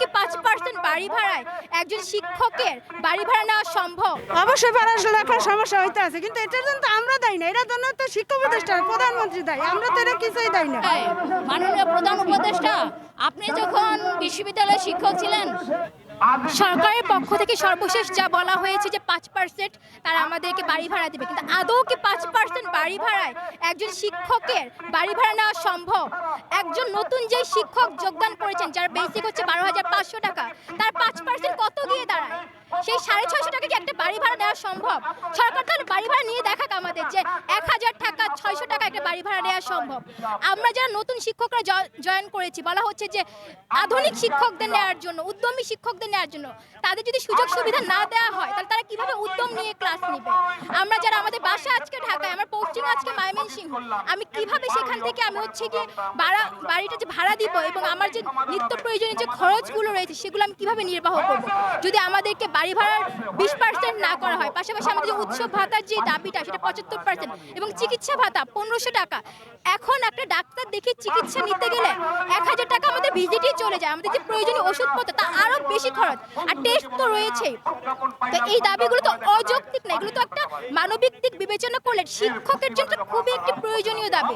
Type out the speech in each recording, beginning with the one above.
কি পাঁচ পার্সেন্ট বাড়ি ভাড়ায় একজন শিক্ষকের বাড়ি ভাড়া নেওয়া সম্ভব? অবশ্যই পড়াশোনার সমস্যা হইতে আছে কিন্তু এটার জন্য তো আমরা দায়ী না। এটার জন্য তো শিক্ষা উপদেষ্টা প্রধানমন্ত্রী দায়ী। আমরা তো এটা কিছুই দায়ী না। মাননীয় প্রধান উপদেষ্টা আপনি যখন বিশ্ববিদ্যালয়ের শিক্ষক ছিলেন সরকারের পক্ষ থেকে সর্বশেষ যা বলা হয়েছে যে পাঁচ পার্সেন্ট তারা আমাদেরকে বাড়ি ভাড়া দেবে। কিন্তু আদৌ কি পাঁচ পার্সেন্ট বাড়ি ভাড়ায় একজন শিক্ষকের বাড়ি ভাড়া নেওয়া সম্ভব? একজন নতুন যে শিক্ষক যোগদান করেছেন, যার বেসিক হচ্ছে বারো হাজার পাঁচশো টাকা, তার পাঁচ পার্সেন্ট কত গিয়ে দাঁড়ায়? সেই সাড়ে ছয়শো টাকা কি একটা বাড়ি ভাড়া দেওয়া সম্ভব? সরকার তাহলে বাড়ি ভাড়া নিয়ে দেখাক আমাদের যে এক হাজার টাকা, ছয়শো টাকা একটা বাড়ি ভাড়া দেওয়া সম্ভব। আমরা যারা নতুন শিক্ষকরা জয়েন করেছি, বলা হচ্ছে যে আধুনিক শিক্ষকদের নেওয়ার জন্য, উদ্যমী শিক্ষকদের নেওয়ার জন্য, তাদের যদি সুযোগ সুবিধা না দেওয়া হয়, তাহলে তারা কীভাবে উদ্যম নিয়ে ক্লাস নেবে? আমরা যারা আমাদের বাসা আজকে ঢাকায়, আমার পোস্টিং আজকে ময়মনসিংহ, আমি কীভাবে সেখান থেকে আমি হচ্ছে গিয়ে ভাড়া, বাড়িটা যে ভাড়া দিব এবং আমার যে নিত্য প্রয়োজনীয় যে খরচগুলো রয়েছে, সেগুলো আমি কীভাবে নির্বাহ করব? যদি আমাদেরকে বাড়ি ভাড়ার বিশ পার্সেন্ট না করা হয়। পাশাপাশি আমাদের যে উৎসব ভাতার যে দাবিটা, সেটা পঁচাত্তর পার্সেন্ট এবং চিকিৎসা ভাতা পনেরোশো টাকা। এখন একটা ডাক্তার দেখে চিকিৎসা নিতে গেলে এক হাজার টাকা আমাদের ভিজিটই চলে যায়। আমাদের যে প্রয়োজনীয় ওষুধপত্র, তা আরও বেশি খরচ। আর টেস্ট তো রয়েছেই। তো এই দাবিগুলো তো অযৌক্তিক না, এগুলো তো একটা মানবিক দিক বিবেচনা করলে শিক্ষকের জন্য খুবই একটি প্রয়োজনীয় দাবি।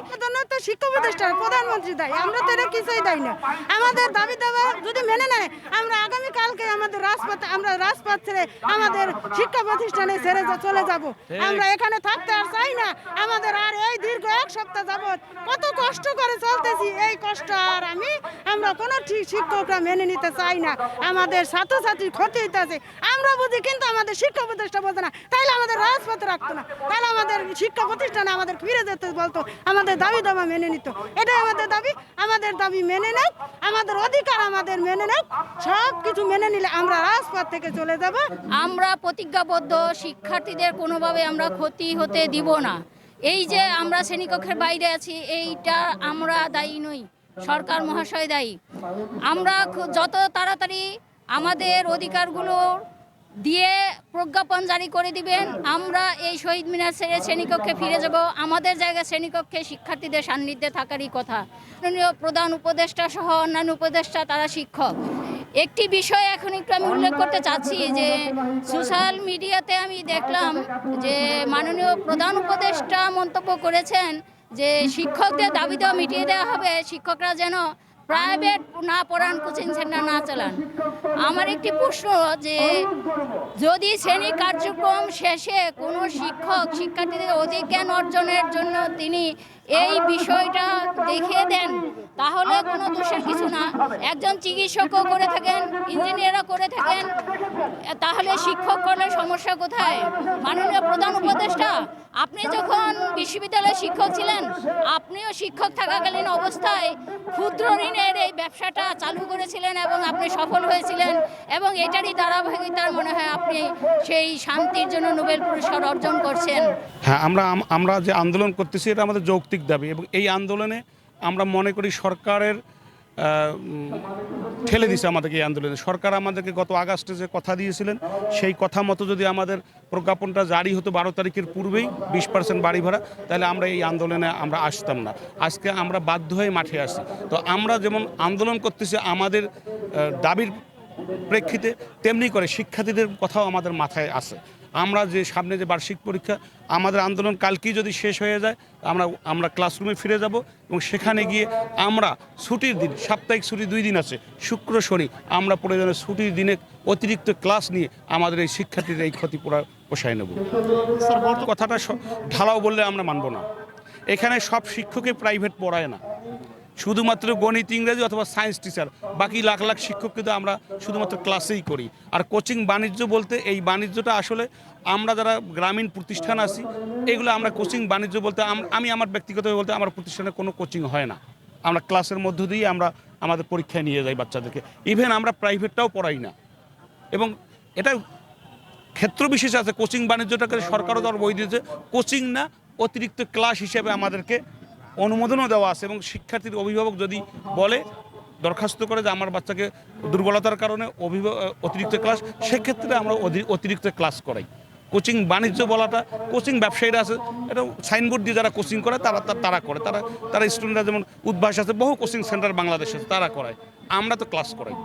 তো শিক্ষা উপদেষ্টা প্রধানমন্ত্রী দায়ী। আমরা তো এটা কিছুই দায়ী না। আমাদের দাবি দাবা যদি মেনে নেয়, আমরা আগামী কালকে আমাদের রাজপথ, আমরা রাজপথ ছেড়ে আমাদের শিক্ষা প্রতিষ্ঠানে ছেড়ে যা- চলে যাব। আমরা এখানে থাকতে আর চাই না আমাদের আর এই দীর্ঘ এক সপ্তাহ যাবত কত কষ্ট করে চলতেছি এই কষ্ট আর আমি আমরা কোনো ঠিক শিক্ষকরা মেনে নিতে চাই না। আমাদের ছাত্রছাত্রীর ক্ষতি হইতেছে। আমরা বুঝি কিন্তু আমাদের শিক্ষা প্রতিষ্ঠান বোঝে না। তাইলে আমাদের রাজপথে রাখতো না। তাহলে আমাদের শিক্ষা প্রতিষ্ঠানে আমাদের ফিরে যেতে বলতো। আমাদের দাবি দাবা মেনে নিত। এটাই আমাদের দাবি আমাদের দাবি মেনে নেয় আমাদের অধিকার আমাদের মেনে নেয় সব কিছু মেনে নিলে আমরা রাজপথ থেকে চলে যাব। আমরা প্রতিজ্ঞাবদ্ধ, শিক্ষার্থীদের কোনোভাবে আমরা ক্ষতি হতে দিব না। এই যে আমরা শ্রেণীকক্ষের বাইরে আছি, এইটা আমরা দায়ী নই, সরকার মহাশয় দায়ী। আমরা যত তাড়াতাড়ি আমাদের অধিকারগুলো দিয়ে প্রজ্ঞাপন জারি করে দিবেন। আমরা এই শহীদ মিনার ছেড়ে শ্রেণীকক্ষে ফিরে যাব। আমাদের জায়গায় শ্রেণীকক্ষে শিক্ষার্থীদের সান্নিধ্যে থাকারই কথা। প্রধান উপদেষ্টা সহ অন্যান্য উপদেষ্টা, তারা শিক্ষক। একটি বিষয় এখন একটু আমি উল্লেখ করতে চাচ্ছি যে, সোশ্যাল মিডিয়াতে আমি দেখলাম যে, মাননীয় প্রধান উপদেষ্টা মন্তব্য করেছেন যে, শিক্ষকদের দাবি দেওয়া মিটিয়ে দেওয়া হবে। শিক্ষকরা যেন প্রাইভেট না পড়ান, কোচিং সেন্টার না চালান। আমার একটি প্রশ্ন যে, যদি শ্রেণি কার্যক্রম শেষে কোনো শিক্ষক, শিক্ষার্থীদের অধিক জ্ঞান অর্জনের জন্য তিনি এই বিষয়টা দেখিয়ে দেন, তাহলে কোনো দোষের কিছু না। একজন চিকিৎসকও করে থাকেন, ইঞ্জিনিয়ারও করে থাকেন, তাহলে শিক্ষক করলে সমস্যা কোথায়? মাননীয় প্রধান উপদেষ্টা আপনি যখন বিশ্ববিদ্যালয়ের শিক্ষক ছিলেন, আপনিও শিক্ষক থাকাকালীন অবস্থায় ক্ষুদ্র ঋণের এই ব্যবসাটা চালু করেছিলেন এবং আপনি সফল হয়েছিলেন এবং এটারই ধারাবাহিকতার মনে হয় আপনি সেই শান্তির জন্য নোবেল পুরস্কার অর্জন করছেন। হ্যাঁ আমরা আমরা যে আন্দোলন করতেছি এটা আমাদের যৌক্তিক দাবি এবং এই আন্দোলনে আমরা মনে করি সরকারের ঠেলে দিছে আমাদেরকে এই আন্দোলনে। সরকার আমাদেরকে গত আগস্টে যে কথা দিয়েছিলেন, সেই কথা মতো যদি আমাদের প্রজ্ঞাপনটা জারি হতো বারো তারিখের পূর্বেই, বিশ পার্সেন্ট বাড়ি ভাড়া, তাহলে আমরা এই আন্দোলনে আমরা আসতাম না। আজকে আমরা বাধ্য হয়ে মাঠে আসি তো আমরা যেমন আন্দোলন করতেছি, আমাদের দাবির প্রেক্ষিতে তেমনি করে শিক্ষার্থীদের কথাও আমাদের মাথায় আছে। আমরা যে সামনে যে বার্ষিক পরীক্ষা, আমাদের আন্দোলন কালকেই যদি শেষ হয়ে যায়, আমরা আমরা ক্লাসরুমে ফিরে যাব এবং সেখানে গিয়ে আমরা ছুটির দিন, সাপ্তাহিক ছুটি দুই দিন আছে, শুক্র, শনি, আমরা প্রয়োজনে ছুটির দিনে অতিরিক্ত ক্লাস নিয়ে আমাদের এই শিক্ষার্থীদের এই ক্ষতি পুরা পোষায় নেব। কথাটা ঢালাও বললে আমরা মানব না। এখানে সব শিক্ষকে প্রাইভেট পড়ায় না। শুধুমাত্র গণিত, ইংরেজি অথবা সায়েন্স টিচার বাকি লাখ লাখ শিক্ষক কিন্তু আমরা শুধুমাত্র ক্লাসেই করি। আর কোচিং বাণিজ্য বলতে এই বাণিজ্যটা আসলে আমরা যারা গ্রামীণ প্রতিষ্ঠান আছি, এগুলো আমরা কোচিং বাণিজ্য বলতে আমি আমার ব্যক্তিগতভাবে বলতে আমার প্রতিষ্ঠানে কোনো কোচিং হয় না। আমরা ক্লাসের মধ্য দিয়ে আমরা আমাদের পরীক্ষায় নিয়ে যাই বাচ্চাদেরকে। ইভেন আমরা প্রাইভেটটাও পড়াই না। এবং এটা ক্ষেত্র বিশেষ আছে কোচিং বাণিজ্যটাকে সরকারও তার বই দিয়েছে। কোচিং না, অতিরিক্ত ক্লাস হিসেবে আমাদেরকে অনুমোদনও দেওয়া আছে এবং শিক্ষার্থীর অভিভাবক যদি বলে, দরখাস্ত করে যে আমার বাচ্চাকে দুর্বলতার কারণে অতিরিক্ত ক্লাস, সেক্ষেত্রে আমরা অতিরিক্ত ক্লাস করাই। কোচিং বাণিজ্য বলাটা, কোচিং ব্যবসায়ীরা আছে, এটা সাইনবোর্ড দিয়ে যারা কোচিং করে, তারা তারা করে। তারা তারা স্টুডেন্টরা যেমন উদ্ভাস আছে, বহু কোচিং সেন্টার বাংলাদেশে তারা করায়। আমরা তো ক্লাস করাই।